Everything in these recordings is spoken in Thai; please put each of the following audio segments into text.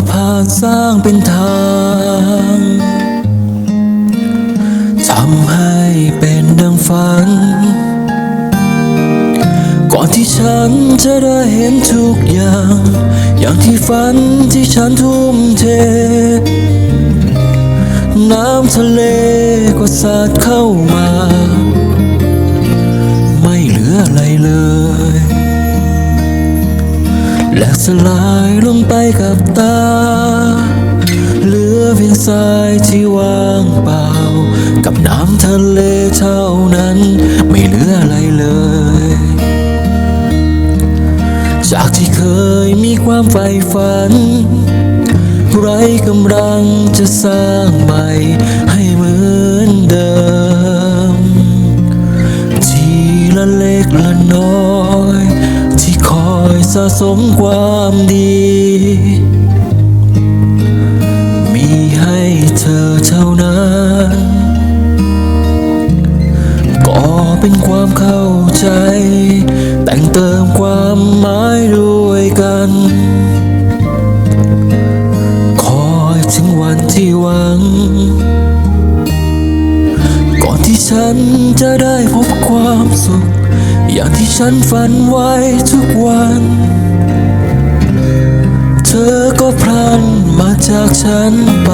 ะพานสร้างเป็นทางทำให้เป็นดังฝัน ก่อนที่ฉันจะได้เห็นทุกอย่าง อย่างที่ฝันที่ฉันทุ่มเท น้ำทะเลก็สาดเข้ามา ไม่เหลืออะไรเลย แหลกสลายลงไปกับตา เหลือเพียงทรายที่ว่างเปล่า กับน้ำทะเลเท่านั้น ไม่เหลืออะไรเลย จากที่เคยมีความใฝ่ฝัน ไรกำลังจะสร้างใหม่ให้เหมือนเดิมะสมความดี มีให้เธอเท่านั้น ก็เป็นความเข้าใจ แต่งเติมความหมายด้วยกัน คอยถึงวันที่หวัง ก่อนที่ฉันจะได้พบความสุข อย่างที่ฉันฝันไว้ทุกวัน เธอก็พลันมาจากฉันไป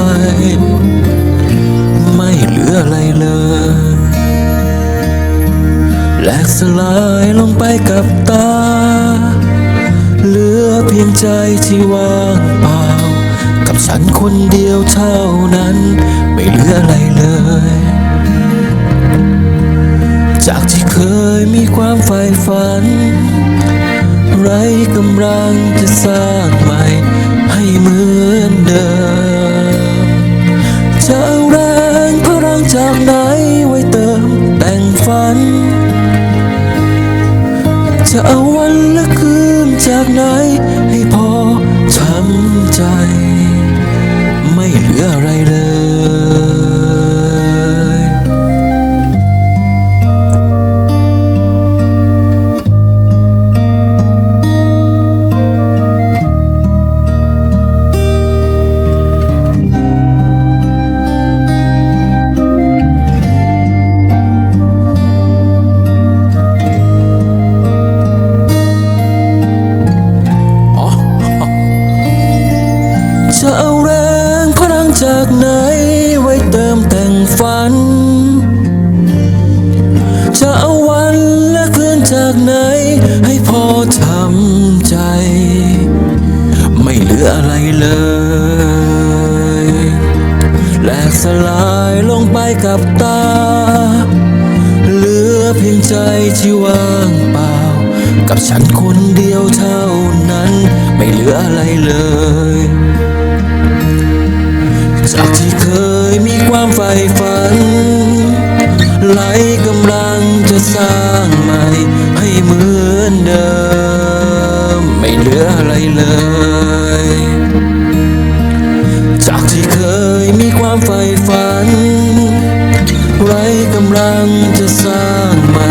ไม่เหลืออะไรเลยแหลกสลายลงไปกับตา เหลือเพียงใจที่ว่างเปล่า กับฉันคนเดียวเท่านั้น ไม่เหลืออะไรเลย จากที่เคยมีความใฝ่ฝัน ไรกำลังจะสร้างใหม่ให้เหมือนเดิมจะเอาแรงพลังจากไหนไว้เติมแต่งฝัน จะเอาวันและคืนจากไหนให้พอทำใจ จากไหน ให้พอทำใจ ไม่เหลืออะไรเลยแหลกสลายลงไปกับตา เหลือเพียงใจที่ว่างเปล่า กับฉันคนเดียวเท่านั้น ไม่เหลืออะไรเลยจากที่เคยมีความใฝ่ฝันไหลกำลังจะสร้าง กำลังจะสร้างให